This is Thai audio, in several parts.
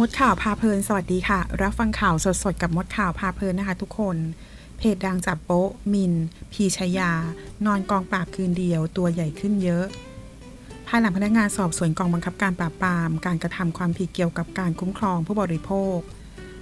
มดข่าวพาเพลินสวัสดีค่ะ รับฟังข่าวสดๆ กับมดข่าวพาเพลินนะคะทุกคน เพจดังจับโป๊ะ มิน พีชยา นอนกองปราบคืนเดียว ตัวใหญ่ขึ้นเยอะ ภายหลังพนักงานสอบสวนกองบังคับการปราบปราม การกระทำความผิดเกี่ยวกับการคุ้มครองผู้บริโภค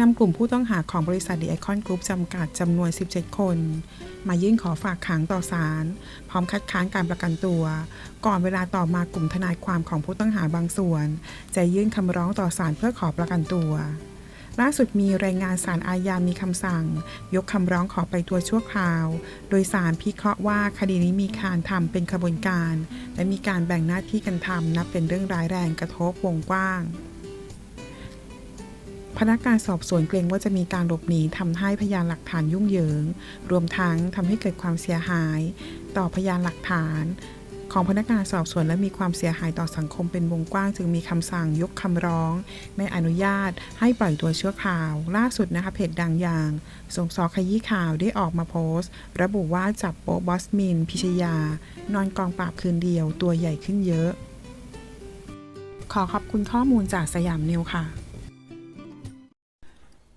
นำกลุ่มผู้ต้องหาของบริษัทดีไอคอนกรุ๊ปจำกัดจำนวน 17 คน มายื่นขอฝากขังต่อศาลพร้อมคัดค้านการประกันตัว ก่อนเวลาต่อมากลุ่มทนายความของผู้ต้องหาบางส่วน จะยื่นคำร้องต่อศาลเพื่อขอประกันตัว ล่าสุดมีรายงานสารอาญามีคำสั่ง ยกคำร้องขอไปตัวชั่วคราว โดยสารพิเคราะห์ว่าคดีนี้มีการทำเป็นขบวนการ และมีการแบ่งหน้าที่กันทำนับเป็นเรื่องร้ายแรงกระทบวงกว้าง พนักงานสอบสวนเกรงว่าจะมีการหลบหนีทำให้พยานหลักฐานยุ่งเหยิง รวมทั้งทำให้เกิดความเสียหาย ต่อพยานหลักฐาน ของพนักงานสอบสวนและมีความเสียหายต่อสังคมเป็นวงกว้าง จึงมีคำสั่งยกคำร้อง ไม่อนุญาตให้ปล่อยตัวชั่วคราว ล่าสุดนะคะเพจดังอย่างสงสอขยี้ข่าวได้ออกมาโพสต์ ระบุว่าจับโป๊บอสมิน พิชยา นอนกองปราบคืนเดียว ตัวใหญ่ขึ้นเยอะ ขอขอบคุณข้อมูลจากสยามนิวค่ะ